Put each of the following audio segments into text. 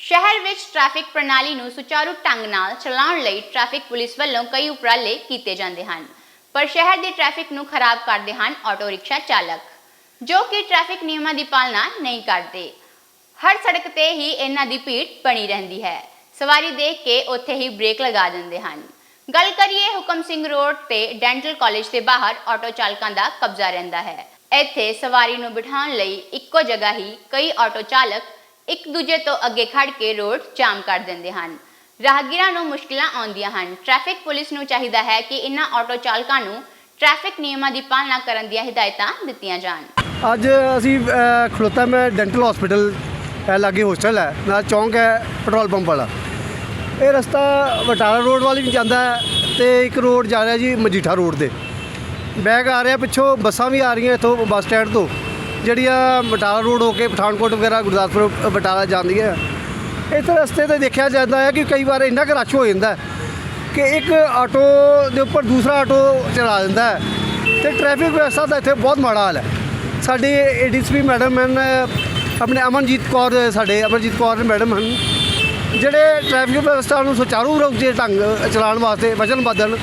ਸ਼ਹਿਰ ਵਿੱਚ ਟ੍ਰੈਫਿਕ ਪ੍ਰਣਾਲੀ ਨੂੰ ਸੁਚਾਰੂ ਢੰਗ ਨਾਲ ਚਲਾਉਣ ਲਈ ਟ੍ਰੈਫਿਕ ਪੁਲਿਸ ਵੱਲੋਂ ਕਈ ਉਪਰਾਲੇ ਕੀਤੇ ਜਾਂਦੇ ਹਨ। ਪਰ ਸ਼ਹਿਰ ਦੀ ਟ੍ਰੈਫਿਕ ਨੂੰ ਖਰਾਬ ਕਰਦੇ ਹਨ ਆਟੋ ਰਿਕਸ਼ਾ ਚਾਲਕ, ਜੋ ਕਿ ਟ੍ਰੈਫਿਕ ਨਿਯਮਾਂ ਦੀ ਪਾਲਣਾ ਨਹੀਂ ਕਰਦੇ। ਹਰ ਸੜਕ ਤੇ ਹੀ ਇਹਨਾਂ ਦੀ ਭੀੜ ਬਣੀ ਰਹਿੰਦੀ ਹੈ। ਸਵਾਰੀ ਦੇਖ ਕੇ ਉੱਥੇ ਹੀ ਬ੍ਰੇਕ ਲਗਾ ਦਿੰਦੇ ਹਨ। ਗੱਲ ਕਰੀਏ ਹੁਕਮ ਸਿੰਘ ਰੋਡ ਤੇ ਡੈਂਟਲ ਕਾਲਜ ਦੇ ਬਾਹਰ ਆਟੋ ਚਾਲਕਾਂ ਦਾ ਕਬਜ਼ਾ ਰਹਿੰਦਾ ਹੈ। ਇੱਥੇ ਸਵਾਰੀ ਨੂੰ ਬਿਠਾਉਣ ਲਈ ਇੱਕੋ ਜਗ੍ਹਾ ਹੀ ਕਈ ਆਟੋ ਚਾਲਕ ਇੱਕ ਦੂਜੇ ਤੋਂ ਅੱਗੇ ਖੜ ਕੇ ਰੋਡ ਜਾਮ ਕਰ ਦਿੰਦੇ ਹਨ। ਰਾਹਗੀਰਾਂ ਨੂੰ ਮੁਸ਼ਕਲਾਂ ਆਉਂਦੀਆਂ ਹਨ। ਟ੍ਰੈਫਿਕ ਪੁਲਿਸ ਨੂੰ ਚਾਹੀਦਾ ਹੈ ਕਿ ਇਹਨਾਂ ਆਟੋ ਚਾਲਕਾਂ ਨੂੰ ਟ੍ਰੈਫਿਕ ਨਿਯਮਾਂ ਦੀ ਪਾਲਣਾ ਕਰਨ ਦੀਆਂ ਹਦਾਇਤਾਂ ਦਿੱਤੀਆਂ ਜਾਣ। ਅੱਜ ਅਸੀਂ ਅ, ਖਲੋਤਾ ਮੈਂ ਡੈਂਟਲ ਹਸਪੀਟਲ ਲਾਗੇ ਹੋਸਟਲ ਹੈ। ਨਾਲ ਚੌਂਕ ਹੈ ਪੈਟਰੋਲ ਪੰਪ ਵਾਲਾ। ਇਹ ਰਸਤਾ ਬਟਾਲਾ ਰੋਡ ਵਾਲੀ ਵੀ ਜਾਂਦਾ ਹੈ ਤੇ ਇੱਕ ਰੋਡ ਜਾ ਰਿਹਾ ਜੀ ਮਜੀਠਾ ਰੋਡ ਤੇ। ਬੈਗ ਆ ਰਿਹਾ ਪਿੱਛੋਂ ਬੱਸਾਂ ਵੀ ਆ ਰਹੀਆਂ ਇੱਥੋਂ ਬੱਸ ਸਟੈਂਡ ਤੋਂ। ਜਿਹੜੀਆਂ ਬਟਾਲਾ ਰੋਡ ਹੋ ਕੇ ਪਠਾਨਕੋਟ ਵਗੈਰਾ ਗੁਰਦਾਸਪੁਰ ਅ, ਬਟਾਲਾ ਜਾਂਦੀਆਂ ਇਸ ਰਸਤੇ ਤੇ ਦੇਖਿਆ ਜਾਂਦਾ ਹੈ ਕਿ ਕਈ ਵਾਰ ਇੰਨਾ ਕੁ ਰਸ਼ ਹੋ ਜਾਂਦਾ ਕਿ ਇੱਕ ਆਟੋ ਦੇ ਉੱਪਰ ਦੂਸਰਾ ਆਟੋ ਚਲਾ ਦਿੰਦਾ ਹੈ ਤੇ ਟ੍ਰੈਫਿਕ ਵਿਵਸਥਾ ਦਾ ਇੱਥੇ ਬਹੁਤ ਮਾੜਾ ਹਾਲ ਹੈ। ਸਾਡੇ ਏਡੀਸੀਪੀ ਮੈਡਮ ਹਨ ਆਪਣੇ ਅਮਨਜੀਤ ਕੌਰ ਸਾਡੇ ਅਮਨਜੀਤ ਕੌਰ ਮੈਡਮ ਹਨ ਜਿਹੜੇ ਟ੍ਰੈਫਿਕ ਵਿਵਸਥਾ ਨੂੰ ਸੁਚਾਰੂ ਰੂਪ ਦੇ ਢੰਗ ਚਲਾਉਣ ਵਾਸਤੇ ਵਚਨਬੱਧ ਹਨ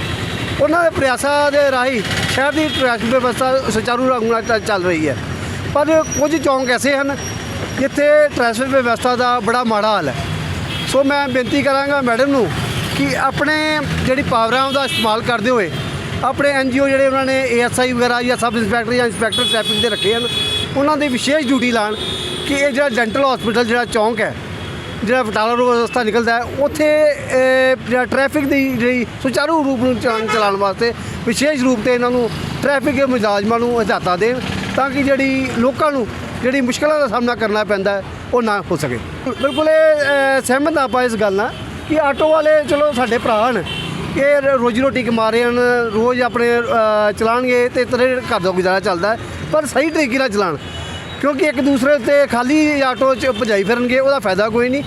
ਉਹਨਾਂ ਦੇ ਪ੍ਰਯਾਸਾਂ ਦੇ ਰਾਹੀਂ ਸ਼ਹਿਰ ਦੀ ਟ੍ਰੈਫਿਕ ਵਿਵਸਥਾ ਸੁਚਾਰੂ ਰੂਪ ਨਾਲ ਚੱਲ- ਚੱਲ ਰਹੀ ਹੈ। ਪਰ ਕੁਝ ਚੌਂਕ ਐਸੇ ਹਨ ਜਿੱਥੇ ਟ੍ਰੈਫਿਕ ਵਿਵਸਥਾ ਦਾ ਬੜਾ ਮਾੜਾ ਹਾਲ ਹੈ। ਸੋ ਮੈਂ ਬੇਨਤੀ ਕਰਾਂਗਾ ਮੈਡਮ ਨੂੰ ਕਿ ਆਪਣੇ ਜਿਹੜੀ ਪਾਵਰਾਂ ਦਾ ਇਸਤੇਮਾਲ ਕਰਦੇ ਹੋਏ ਆਪਣੇ ਐਨ ਐਨਜੀਓ ਜਿਹੜੇ ਉਹਨਾਂ ਨੇ ਏਐਸਆਈ ਵਗੈਰਾ ਜਾਂ ਸਬ ਇੰਸਪੈਕਟਰ ਜਾਂ ਇੰਸਪੈਕਟਰ ਟ੍ਰੈਫਿਕ ਦੇ ਰੱਖੇ ਹਨ ਉਹਨਾਂ ਦੀ ਵਿਸ਼ੇਸ਼ ਡਿਊਟੀ ਲਾਣ ਕਿ ਇਹ ਜਿਹੜਾ ਡੈਂਟਲ ਹਸਪੀਟਲ ਜਿਹੜਾ ਚੌਂਕ ਹੈ ਜਿਹੜਾ ਬਟਾਲਾ ਰੋਡ ਰਸਤਾ ਨਿਕਲਦਾ ਹੈ ਉੱਥੇ ਅਹ, ਜਿਹੜਾ ਟ੍ਰੈਫਿਕ ਦੀ ਜਿਹੜੀ ਸੁਚਾਰੂ ਰੂਪ ਨੂੰ ਚਲਾਉਣ ਚਲਾਉਣ ਵਾਸਤੇ ਵਿਸ਼ੇਸ਼ ਰੂਪ ਤੇ ਇਹਨਾਂ ਨੂੰ ਟ੍ਰੈਫਿਕ ਦੇ ਮੁਲਾਜ਼ਮਾਂ ਨੂੰ ਹਦਾਇਤਾਂ ਦੇਣ। ਤਾਂ ਕਿ ਜਿਹੜੀ ਲੋਕਾਂ ਨੂੰ ਜਿਹੜੀ ਮੁਸ਼ਕਲਾਂ ਦਾ ਸਾਹਮਣਾ ਕਰਨਾ ਪੈਂਦਾ ਉਹ ਨਾ ਹੋ ਸਕੇ। ਬਿਲਕੁਲ ਇਹ ਸਹਿਮਤ ਆਪਾਂ ਇਸ ਗੱਲ ਨਾਲ ਕਿ ਆਟੋ ਵਾਲੇ ਚਲੋ ਸਾਡੇ ਭਰਾ ਹਨ ਇਹ ਰੋਜੀ ਰੋਟੀ ਕਮਾ ਰਹੇ ਹਨ ਰੋਜ਼ ਆਪਣੇ ਅਹ, ਚਲਾਉਣਗੇ ਤੇ ਤੇਰੇ ਘਰ ਦਾ ਗੁਜ਼ਾਰਾ ਚੱਲਦਾ ਪਰ ਸਹੀ ਤਰੀਕੇ ਨਾਲ ਚਲਾਉਣ ਕਿਉਂਕਿ ਇੱਕ ਦੂਸਰੇ 'ਤੇ ਖਾਲੀ ਆਟੋ 'ਚ ਭਜਾਈ ਫਿਰਨਗੇ ਉਹਦਾ ਫਾਇਦਾ ਕੋਈ ਨਹੀਂ।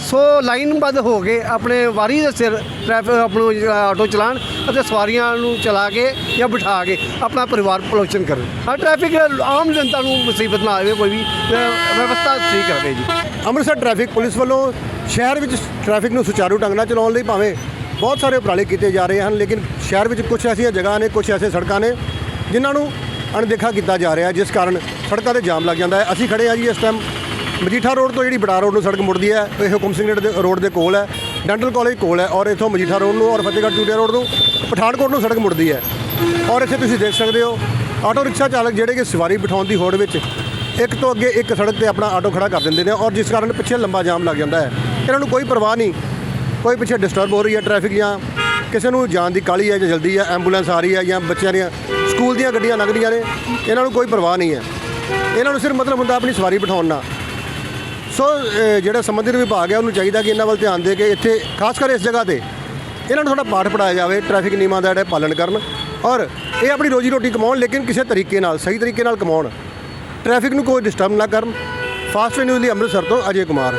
ਸੋ ਲਾਈਨਬੱਧ ਹੋ ਕੇ ਆਪਣੇ ਵਾਰੀ ਦੇ ਸਿਰ ਟ੍ਰੈਫਿਕ, ਆਪਣਾ ਜਿਹੜਾ ਆਟੋ ਚਲਾਉਣ ਅਤੇ ਸਵਾਰੀਆਂ ਨੂੰ ਚਲਾ ਕੇ ਜਾਂ ਬਿਠਾ ਕੇ ਆਪਣਾ ਪਰਿਵਾਰ ਪਲੋਚਨ ਕਰਨ। ਹਾਂ, ਟ੍ਰੈਫਿਕ ਆਮ ਜਨਤਾ ਨੂੰ ਮੁਸੀਬਤ ਨਾ ਆਵੇ, ਕੋਈ ਵੀ ਵਿਵਸਥਾ ਠੀਕ ਕਰਦੇ ਜੀ। ਅੰਮ੍ਰਿਤਸਰ ਟ੍ਰੈਫਿਕ ਪੁਲਿਸ ਵੱਲੋਂ ਸ਼ਹਿਰ ਵਿੱਚ ਟ੍ਰੈਫਿਕ ਨੂੰ ਸੁਚਾਰੂ ਢੰਗ ਨਾਲ ਚਲਾਉਣ ਲਈ ਭਾਵੇਂ ਬਹੁਤ ਸਾਰੇ ਉਪਰਾਲੇ ਕੀਤੇ ਜਾ ਰਹੇ ਹਨ, ਲੇਕਿਨ ਸ਼ਹਿਰ ਵਿੱਚ ਕੁਝ ਐਸੀਆਂ ਜਗ੍ਹਾ ਨੇ ਕੁਝ ਐਸੇ ਸੜਕਾਂ ਨੇ ਜਿਨ੍ਹਾਂ ਨੂੰ ਅਣਦੇਖਾ ਕੀਤਾ ਜਾ ਰਿਹਾ, ਜਿਸ ਕਾਰਨ ਸੜਕਾਂ ਤੇ ਜਾਮ ਲੱਗ ਜਾਂਦਾ ਹੈ। ਅਸੀਂ ਖੜੇ ਹਾਂ ਜੀ ਇਸ ਟਾਈਮ ਮਜੀਠਾ ਰੋਡ ਤੋਂ ਜਿਹੜੀ ਬੜਾ ਰੋਡ ਨੂੰ ਸੜਕ ਮੁੜਦੀ ਹੈ, ਇਹ ਹੁਕਮ ਸਿੰਘ ਨਗਰ ਦੇ ਰੋਡ ਦੇ ਕੋਲ ਹੈ, ਡੈਂਟਲ ਕਾਲਜ ਕੋਲ ਹੈ ਔਰ ਇੱਥੋਂ ਮਜੀਠਾ ਰੋਡ ਨੂੰ ਔਰ ਫਤਿਹਗੜ੍ਹ ਚੂੜੀਆ ਰੋਡ ਨੂੰ ਪਠਾਨਕੋਟ ਨੂੰ ਸੜਕ ਮੁੜਦੀ ਹੈ। ਔਰ ਇੱਥੇ ਤੁਸੀਂ ਦੇਖ ਸਕਦੇ ਹੋ, ਆਟੋ ਰਿਕਸ਼ਾ ਚਾਲਕ ਜਿਹੜੇ ਕਿ ਸਵਾਰੀ ਬਿਠਾਉਣ ਦੀ ਹੋੜ ਵਿੱਚ ਇੱਕ ਤੋਂ ਅੱਗੇ ਇੱਕ ਸੜਕ ਤੇ ਆਪਣਾ ਆਟੋ ਖੜਾ ਕਰ ਦਿੰਦੇ ਨੇ ਔਰ ਜਿਸ ਕਾਰਨ ਪਿੱਛੇ ਲੰਬਾ ਜਾਮ ਲੱਗ ਜਾਂਦਾ ਹੈ। ਇਹਨਾਂ ਨੂੰ ਕੋਈ ਪਰਵਾਹ ਨਹੀਂ, ਕੋਈ ਪਿੱਛੇ ਡਿਸਟਰਬ ਹੋ ਰਹੀ ਹੈ ਟ੍ਰੈਫਿਕ ਜਾਂ ਕਿਸੇ ਨੂੰ ਜਾਣ ਦੀ ਕਾਲੀ ਹੈ ਜਾਂ ਜਲਦੀ ਹੈ ਐਂਬੂਲੈਂਸ ਆ ਰਹੀ ਹੈ ਜਾਂ ਬੱਚਿਆਂ ਦੀਆਂ ਸਕੂਲ ਦੀਆਂ ਗੱਡੀਆਂ ਲੰਘਦੀਆਂ ਨੇ, ਇਹਨਾਂ ਨੂੰ ਕੋਈ ਪਰਵਾਹ ਨਹੀਂ ਹੈ। ਇਹਨਾਂ ਨੂੰ ਸਿਰਫ ਮਤਲਬ ਹੁੰਦਾ ਆਪਣੀ ਸਵਾਰੀ ਬਿਠਾਉਣ ਨਾਲ। ਸੋ ਜਿਹੜਾ ਸੰਬੰਧਿਤ ਵਿਭਾਗ ਹੈ, ਉਹਨੂੰ ਚਾਹੀਦਾ ਕਿ ਇਹਨਾਂ ਵੱਲ ਧਿਆਨ ਦੇ ਕੇ ਇੱਥੇ, ਖਾਸ ਕਰ ਇਸ ਜਗ੍ਹਾ ਤੇ, ਇਹਨਾਂ ਨੂੰ ਥੋੜਾ ਪਾਠ ਪੜਾਇਆ ਜਾਵੇ ਟ੍ਰੈਫਿਕ ਨਿਯਮਾਂ ਦਾ ਜਿਹੜਾ ਪਾਲਣ ਕਰਨ, ਔਰ ਇਹ ਆਪਣੀ ਰੋਜੀ ਰੋਟੀ ਕਮਾਉਣ, ਲੇਕਿਨ ਕਿਸੇ ਤਰੀਕੇ ਨਾਲ, ਸਹੀ ਤਰੀਕੇ ਨਾਲ ਕਮਾਉਣ। ਟ੍ਰੈਫਿਕ ਨੂੰ ਕੋਈ ਡਿਸਟਰਬ ਨਾ ਕਰਨ। ਫਾਸਟ ਨਿਊਜ਼ ਲਈ ਅੰਮ੍ਰਿਤਸਰ ਤੋਂ ਅਜੇ ਕੁਮਾਰ।